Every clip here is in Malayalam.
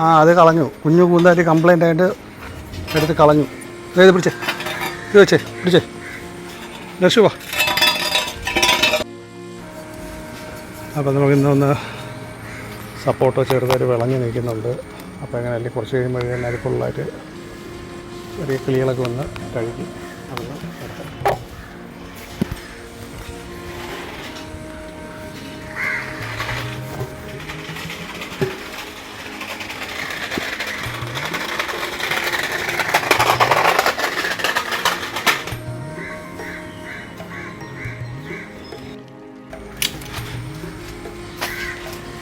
ആ അത് കളഞ്ഞു. കുഞ്ഞു കൂന്തായിട്ട് കംപ്ലൈന്റ് ആയിട്ട് എടുത്ത് കളഞ്ഞു. ഇത് പിടിച്ചേ. ഇത് വെച്ചേ പിടിച്ചേ. ലക്ഷ്യ വാ. അപ്പോൾ നമുക്ക് ഇന്നൊന്ന് സപ്പോർട്ടോ ചെറുതായിട്ട് വിളഞ്ഞ് നിൽക്കുന്നുണ്ട്. അപ്പോൾ അങ്ങനെ അല്ലെങ്കിൽ കുറച്ച് കഴിയുമ്പോൾ കഴിഞ്ഞാൽ ഫുള്ളായിട്ട് ചെറിയ കിളികളൊക്കെ വന്ന് കഴിക്കും അതൊന്ന്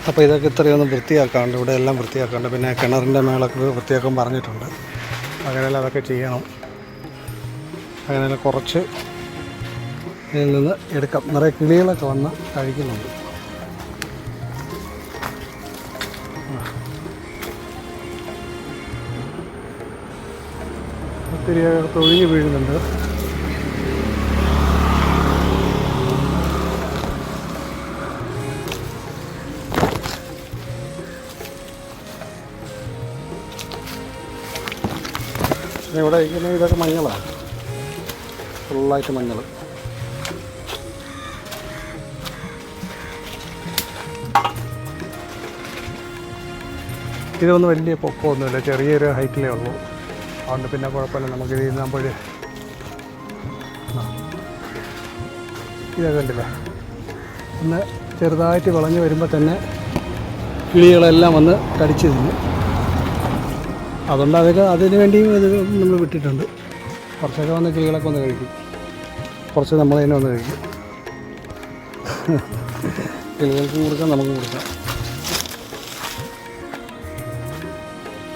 അപ്പോൾ ഇതൊക്കെ ഇത്രയൊന്ന് വൃത്തിയാക്കാണ്ട് ഇവിടെ എല്ലാം വൃത്തിയാക്കാണ്ട് പിന്നെ കിണറിന്റെ മേളൊക്കെ വൃത്തിയാക്കാൻ പറഞ്ഞിട്ടുണ്ട്. അങ്ങനെയെല്ലാം അതൊക്കെ ചെയ്യണം. അങ്ങനെ കുറച്ച് ഇതിൽ നിന്ന് എടുക്കാം. നിറയെ കിളികളൊക്കെ വന്ന് കഴിക്കുന്നുണ്ട്. ഒത്തിരി തൊഴുകി വീഴുന്നുണ്ട്. ഇവിടെ ഇങ്ങനെ ഇതൊക്കെ മഞ്ഞളാണ് ഫുള്ളായിട്ട് മഞ്ഞൾ ഇതൊന്നും വലിയ പൊക്കമൊന്നുമില്ല ചെറിയൊരു ഹൈറ്റിലേ ഉള്ളൂ. അതുകൊണ്ട് പിന്നെ കുഴപ്പമില്ല നമുക്ക് ഇത് ചെയ്യുമ്പോൾ ഇതൊക്കെ ഉണ്ടല്ലേ ഒന്ന് ചെറുതായിട്ട് വിളഞ്ഞ് വരുമ്പോൾ തന്നെ കിളികളെല്ലാം വന്ന് കടിച്ചു തിന്നു. അതുകൊണ്ട് അതൊക്കെ അതിന് വേണ്ടിയും ഇത് നമ്മൾ വിട്ടിട്ടുണ്ട്. കുറച്ചൊക്കെ വന്ന് കിളികളൊക്കെ ഒന്ന് കഴിക്കും. കുറച്ച് നമ്മൾ തന്നെ വന്ന് കഴിക്കും. കിളികൾക്കും കൊടുക്കാം നമുക്കും കൊടുക്കാം.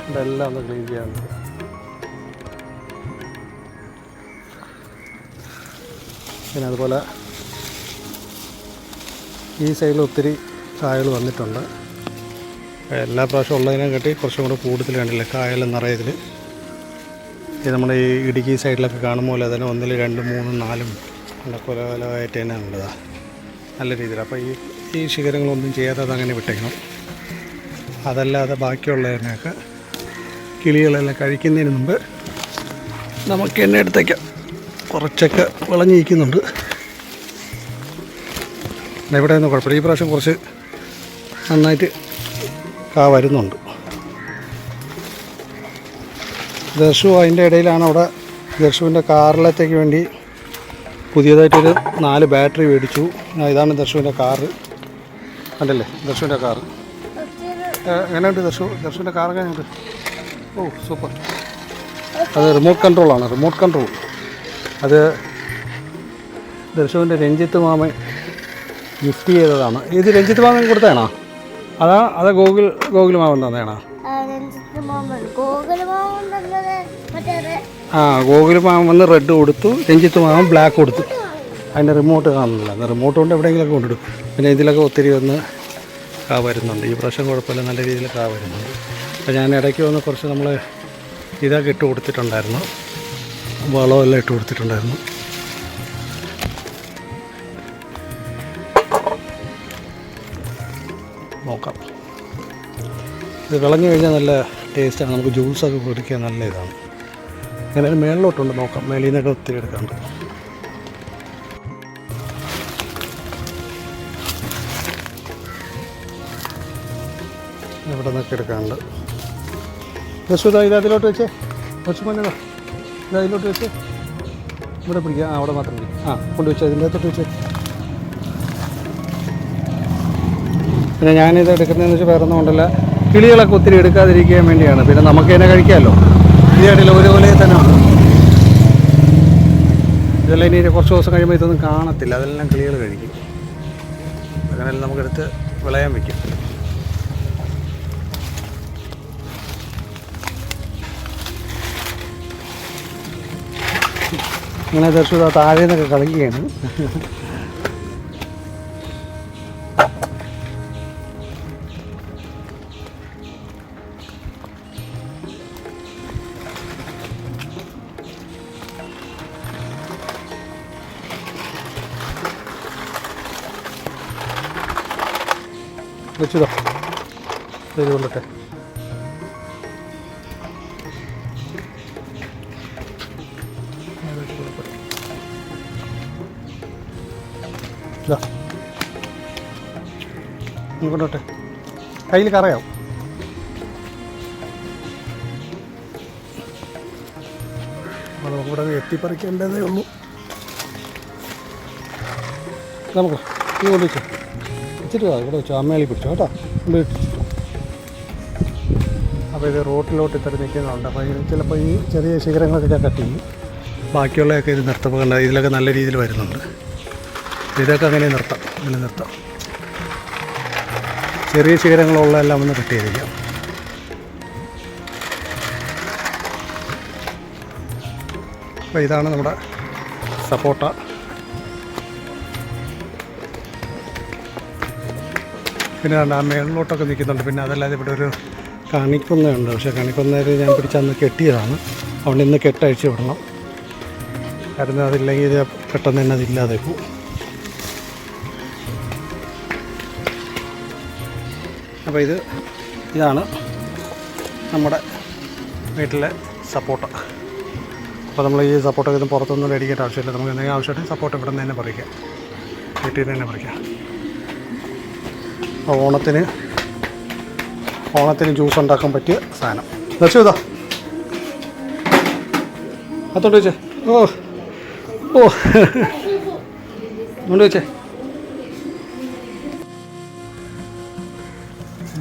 ഇതെല്ലാം ഒന്ന് ക്ലീൻ ചെയ്യാറുണ്ട് പിന്നെ അതുപോലെ ഈ സൈഡിൽ ഒത്തിരി കായകൾ വന്നിട്ടുണ്ട്. എല്ലാ പ്രാവശ്യം ഉള്ളതിനെ കാട്ടി കുറച്ചും കൂടെ കൂടുതൽ കണ്ടില്ലേ? കായലും നിറയതിൽ. ഇത് നമ്മുടെ ഈ ഇടുക്കി സൈഡിലൊക്കെ കാണുമ്പോൾ പോലെ തന്നെ ഒന്നിൽ രണ്ടും മൂന്നും നാലും നല്ല കൊലകൊലമായിട്ട് തന്നെ ഉള്ളതാ. നല്ല രീതിയിൽ. അപ്പോൾ ഈ ഈ ശിഖരങ്ങളൊന്നും ചെയ്യാതെ അതങ്ങനെ വിട്ടേക്കണം. അതല്ലാതെ ബാക്കിയുള്ളതിനൊക്കെ കിളികളെല്ലാം കഴിക്കുന്നതിന് മുമ്പ് നമുക്ക് എണ്ണ എടുത്തേക്കാം. കുറച്ചൊക്കെ വിളഞ്ഞിരിക്കുന്നുണ്ട് ഇവിടെ ഒന്നും കുഴപ്പമില്ല. ഈ പ്രാവശ്യം കുറച്ച് നന്നായിട്ട് കാ വരുന്നുണ്ട്. ദർശു അതിന്റെ ഇടയിലാണ് അവിടെ ദർശുവിന്റെ കാറിലത്തേക്ക് വേണ്ടി പുതിയതായിട്ടൊരു നാല് ബാറ്ററി മേടിച്ചു. ഇതാണ് ദർശുവിന്റെ കാറ്. കണ്ടല്ലേ? ദർശുവിന്റെ കാറ്. എങ്ങനെയുണ്ട് ദർശു ദർശുവിന്റെ കാർ എങ്ങനെയുണ്ട്? ഓ സൂപ്പർ. അത് റിമോട്ട് കൺട്രോളാണ് റിമോട്ട് കൺട്രോൾ. അത് ദർശുവിന്റെ രഞ്ജിത്ത് മാമൻ ഗിഫ്റ്റ് ചെയ്തതാണ്. ഇത് രഞ്ജിത്ത് മാമൻ കൊടുത്തതാണോ? അതാ അതാ ഗോകുൽ ഗോകുൽ മാവൻ തന്നെയാണോ ആ ഗൂഗിൾ മാവൻ വന്ന് റെഡ് കൊടുത്തു രഞ്ജിത്ത് മാവൻ ബ്ലാക്ക് കൊടുത്തു. അതിന്റെ റിമോട്ട് കാണുന്നില്ല. റിമോട്ട് കൊണ്ട് എവിടെയെങ്കിലുമൊക്കെ കൊണ്ടിടും. പിന്നെ ഇതിലൊക്കെ ഒത്തിരി വന്ന് കാ വരുന്നുണ്ട്. ഈ പ്രാവശ്യം കുഴപ്പമില്ല നല്ല രീതിയിൽ കാ വരുന്നുണ്ട്. അപ്പോൾ ഞാൻ ഇടയ്ക്ക് വന്ന് കുറച്ച് നമ്മൾ ഇതൊക്കെ ഇട്ട് കൊടുത്തിട്ടുണ്ടായിരുന്നു. വളമെല്ലാം ഇട്ട് കൊടുത്തിട്ടുണ്ടായിരുന്നു. ഇത് വിളഞ്ഞു കഴിഞ്ഞാൽ നല്ല ടേസ്റ്റാണ് നമുക്ക് ജ്യൂസൊക്കെ കുടിക്കാൻ നല്ല ഇതാണ്. അങ്ങനെ മേളിലോട്ടുണ്ട് നോക്കാം. മേളിൽ നിന്നൊക്കെ ഒത്തിരി എടുക്കാണ്ട് ഇവിടെ നിന്നൊക്കെ എടുക്കാണ്ട് ബസ്സുതാ ഇത് അതിലോട്ട് വെച്ചേ. കുറച്ച് മഞ്ഞതാ ഇത് അതിലോട്ട് വെച്ചേ. ഇവിടെ പിടിക്കുക ആ അവിടെ മാത്രം പിടിക്കുക ആ കൊണ്ടുവച്ചേ ഇതിന്റെ അകത്തോട്ട് വെച്ചേ. പിന്നെ ഞാനിത് എടുക്കുന്നതെന്ന് വെച്ചാൽ വേറെ ഒന്നും കൊണ്ടല്ല. കിളികളൊക്കെ ഒത്തിരി എടുക്കാതിരിക്കാൻ വേണ്ടിയാണ്. പിന്നെ നമുക്ക് തന്നെ കഴിക്കാമല്ലോ. ഇതിനായിട്ടില്ല ഒരുപോലെ തന്നെ ഇതെല്ലാം ഇനി കുറച്ച് ദിവസം കഴിയുമ്പോൾ ഇതൊന്നും കാണത്തില്ല. അതെല്ലാം കിളികൾ കഴിക്കും. അങ്ങനെയെല്ലാം നമുക്കെടുത്ത് വിളയാൻ വയ്ക്കും. ഇങ്ങനെ തീർച്ചയായിട്ടും താഴെ നിന്നൊക്കെ കളിക്കുകയാണ്. വെച്ചിതോ. ചെയ്ത് കൊള്ളട്ടെ ഇങ്ങോട്ടെ കയ്യിൽ കറയാവും നമുക്കിവിടെ എത്തിപ്പറിക്കേണ്ടതേ ഉള്ളൂ. നമുക്ക് ഈ കൊണ്ടിരിക്കും വെച്ചോ വെച്ചിട്ട് ഇവിടെ വെച്ചു അമ്മേളി പിടിച്ചു കേട്ടോ? അപ്പോൾ ഇത് റോട്ടിലോട്ട് ഇത്ര നിൽക്കുന്നുണ്ട്. അപ്പോൾ ഇതിന് ചിലപ്പോൾ ഈ ചെറിയ ശിഖരങ്ങളൊക്കെ കട്ട് ചെയ്യും. ബാക്കിയുള്ളതൊക്കെ ഇത് നിർത്തപ്പോൾ കണ്ട ഇതിലൊക്കെ നല്ല രീതിയിൽ വരുന്നുണ്ട്. ഇതൊക്കെ അങ്ങനെ നിർത്താം അങ്ങനെ നിർത്താം. ചെറിയ ശിഖരങ്ങളുള്ളതെല്ലാം ഒന്ന് കട്ട് ചെയ്തിരിക്കാം. അപ്പോൾ ഇതാണ് നമ്മുടെ സപ്പോട്ട. പിന്നെ കണ്ട ആ മേളിലോട്ടൊക്കെ നിൽക്കുന്നുണ്ട്. പിന്നെ അതല്ലാതെ ഇവിടെ ഒരു കണിക്കൊന്നയുണ്ട്. പക്ഷേ കണിക്കൊന്നയിൽ ഞാൻ പിടിച്ചന്ന് കെട്ടിയതാണ്. അതുകൊണ്ട് ഇന്ന് കെട്ടഴിച്ച് വിടണം. കാരണം അതില്ലെങ്കിൽ ഇത് പെട്ടെന്ന് തന്നെ അതില്ലാതെ പോകും. അപ്പോൾ ഇത് ഇതാണ് നമ്മുടെ വീട്ടിലെ സപ്പോർട്ട്. അപ്പോൾ നമ്മൾ ഈ സപ്പോർട്ടൊക്കെ ഇത് പുറത്തൊന്നും മേടിക്കേണ്ട ആവശ്യമില്ല. നമുക്ക് എന്തെങ്കിലും ആവശ്യമായിട്ട് സപ്പോർട്ട് ഇവിടെ നിന്ന് തന്നെ പറിക്കാം. വീട്ടിൽ നിന്ന് തന്നെ പറിക്കാം. ഓണത്തിന് ഓണത്തിന് ജ്യൂസ് ഉണ്ടാക്കാൻ പറ്റിയ സാധനം. ദർശു ഇതാ. അത്തോട്ട് വെച്ചേ. ഓ ഓ. കൊണ്ട് വെച്ചേ.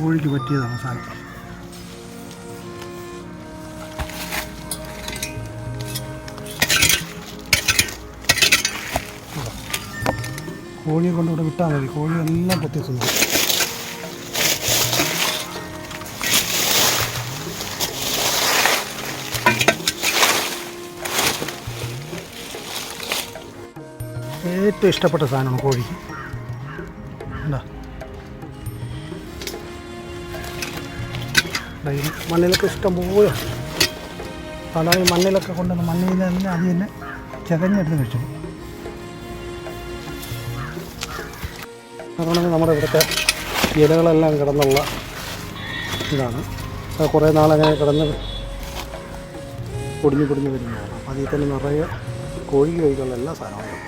കോഴിക്ക് പറ്റിയതാണ് സാധനം. കോഴിയെ കൊണ്ട് ഇവിടെ വിട്ടാൽ മതി. കോഴി എല്ലാം പൊത്തി ഏറ്റവും ഇഷ്ടപ്പെട്ട സാധനമാണ് കോഴി. എന്താ മണ്ണിലൊക്കെ ഇഷ്ടം പോലെ പല മണ്ണിലൊക്കെ കൊണ്ടുവന്ന് മണ്ണിൽ തന്നെ അത് തന്നെ ചകഞ്ഞെടുത്ത് കഴിച്ചു അതുകൊണ്ട് നമ്മുടെ ഇവിടുത്തെ ഇലകളെല്ലാം കിടന്നുള്ള ഇതാണ്. കുറേ നാളങ്ങനെ കിടന്ന് പൊടിഞ്ഞ് പൊടിഞ്ഞ് വരുന്നതാണ്. അപ്പോൾ അതിൽ തന്നെ നിറയെ കോഴി കൈകളിലെല്ലാം എല്ലാ സാധനങ്ങളും.